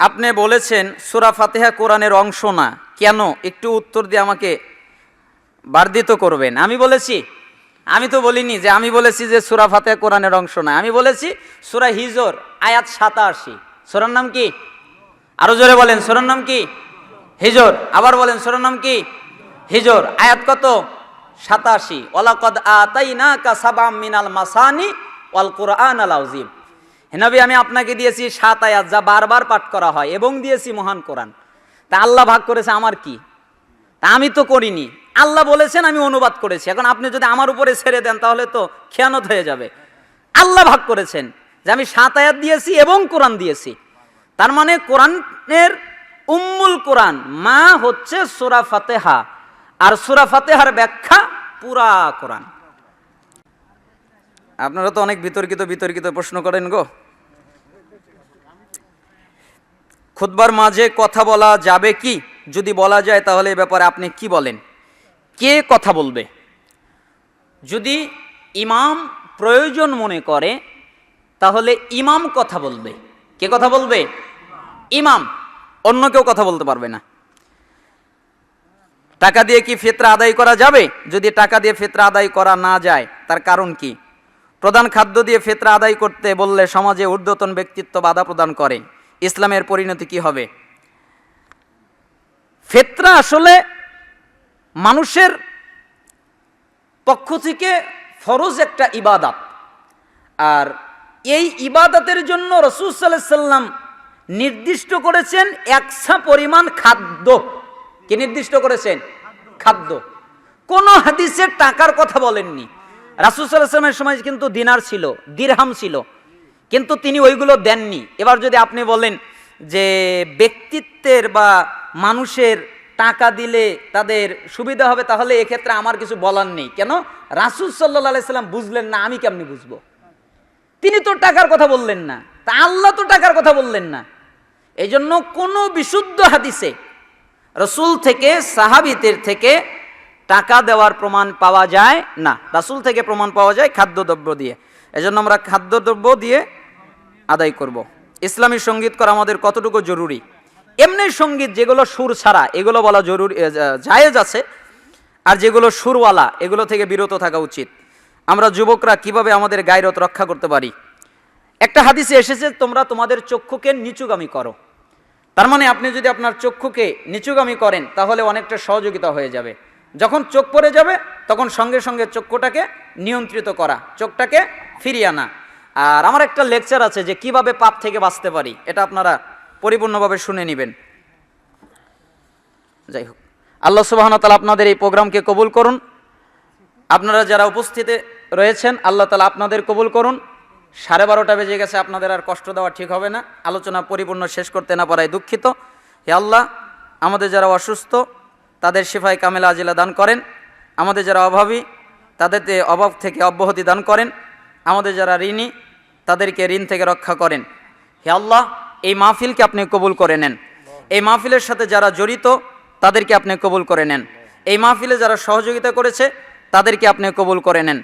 আপনি বলেছেন সুরা ফাতেহা কোরআনের অংশ না। কেন? একটু উত্তর দিয়ে আমাকে বার্ধিত করবেন। আমি বলেছি, আমি তো বলিনি যে আমি বলেছি যে সুরা ফাতেহা কোরআনের অংশ না। আমি বলেছি সুরা হিজর, আয়াত সাতাশি। সুরার নাম কি? আরও জোরে বলেন, সুরার নাম কি? হিজর। আবার বলেন, সুরার নাম কি? হিজর। আয়াত কত? সাতাশি। ওলাকদ আতাইনা কা সাবাম মিনাল মাসানি ওয়াল কোরআন আল আউজিম হেনবি আমি আপনাকে দিয়েছি সাত আয়াত যা বারবার পাঠ করা হয় এবং দিয়েছি মহান কোরআন। তা আল্লাহ ভাগ করেছে, আমার কি? তা আমি তো করিনি। আল্লাহ বলেছেন, আমি অনুবাদ করেছি। এখন আপনি যদি আমার উপরে ছেড়ে দেন, তাহলে তো খেয়ানত হয়ে যাবে। আল্লাহ ভাগ করেছেন যে আমি সাত আয়াত দিয়েছি এবং কোরআন দিয়েছি। তার মানে কোরআনের উম্মুল কোরআন, মা হচ্ছে সুরা ফাতেহা, আর সুরা ফাতেহার ব্যাখ্যা পুরা কোরআন। আপনারা তো অনেক বিতর্কিত বিতর্কিত প্রশ্ন করেন গো। খুতবার মাঝে কথা বলা যাবে কি? যদি বলা যায় তাহলে এ ব্যাপারে আপনি কি বলেন? কে কথা বলবে? যদি ইমাম প্রয়োজন মনে করে, তাহলে ইমাম কথা বলবে। কে কথা বলবে? ইমাম। অন্য কেউ কথা বলতে পারবে না। টাকা দিয়ে কি ফেতরা আদায় করা যাবে? যদি টাকা দিয়ে ফেতরা আদায় করা না যায়, তার কারণ কি? প্রধান খাদ্য দিয়ে ফেতরা আদায় করতে বললে সমাজে ঊর্ধ্বতন ব্যক্তিত্ব বাধা প্রদান করে। ইসলামের পরিণতি কি হবে? ফেতরা আসলে মানুষের পক্ষ থেকে ফরজ একটা ইবাদাত। আর এই ইবাদতের জন্য রসুল সাল্লাম নির্দিষ্ট করেছেন একসা পরিমাণ খাদ্য। কি নির্দিষ্ট করেছেন? খাদ্য। কোন হাদিসের টাকার কথা বলেননি। রাসুল সাল্লাহামের সময় কিন্তু দিনার ছিল, দিরহাম ছিল। কিন্তু তিনি ওইগুলো দেননি। এবার যদি আপনি বলেন যে ব্যক্তিত্বের বা মানুষের টাকা দিলে তাদের সুবিধা হবে, তাহলে এক্ষেত্রে আমার কিছু বলার নেই। কেন? রাসুল সাল্লাহ সাল্লাম বুঝলেন না, আমি কেমনি বুঝব? তিনি তো টাকার কথা বললেন না, তা আল্লাহ তো টাকার কথা বললেন না। এই জন্য কোনো বিশুদ্ধ হাদিসে রসুল থেকে সাহাবিতের থেকে টাকা দেওয়ার প্রমাণ পাওয়া যায় না। রাসুল থেকে প্রমাণ পাওয়া যায় খাদ্যদ্রব্য দিয়ে। এজন্য আমরা খাদ্যদ্রব্য দিয়ে আদায় করব। ইসলামী সংগীত করা আমাদের কতটুকু জরুরি? এমনি সংগীত যেগুলো সুর ছাড়া, এগুলো বলা জরুরি জায়েজ আছে, আর যেগুলো সুরওয়ালা, এগুলো থেকে বিরত থাকা উচিত। আমরা যুবকরা কীভাবে আমাদের গায়রত রক্ষা করতে পারি? একটা হাদিসে এসেছে, তোমরা তোমাদের চক্ষুকে নিচুগামী করো। তার মানে আপনি যদি আপনার চক্ষুকে নিচুগামী করেন, তাহলে অনেকটা সহযোগিতা হয়ে যাবে। যখন চোখ পড়ে যাবে, তখন সঙ্গে সঙ্গে চক্ষুটাকে নিয়ন্ত্রিত করা, চোখটাকে ফিরিয়ে আনা। আর আমার একটা লেকচার আছে যে কীভাবে পাপ থেকে বাঁচতে পারি, এটা আপনারা পরিপূর্ণভাবে শুনে নেবেন। যাই হোক, আল্লাহ সুবাহন তালা আপনাদের এই প্রোগ্রামকে কবুল করুন। আপনারা যারা উপস্থিতে রয়েছেন, আল্লাহ তালা আপনাদের কবুল করুন। সাড়ে বারোটা বেজে গেছে, আপনাদের আর কষ্ট দেওয়া ঠিক হবে না। আলোচনা পরিপূর্ণ শেষ করতে না পারায় দুঃখিত। হে আল্লাহ, আমাদের যারা অসুস্থ, তাদের শিফাই কামেলা আজিলা দান করেন। আমাদের যারা অভাবী তাদেরতে অভাব থেকে অব্যাহতি দান করেন। আমাদের যারা ঋণী তাদেরকে ঋণ থেকে রক্ষা করেন। হে আল্লাহ, এই মাহফিলকে আপনি কবুল করে নেন। এই মাহফিলের সাথে যারা জড়িত, তাদেরকে আপনি কবুল করে নেন। এই মাহফিলে যারা সহযোগিতা করেছে, তাদেরকে আপনি কবুল করে নেন।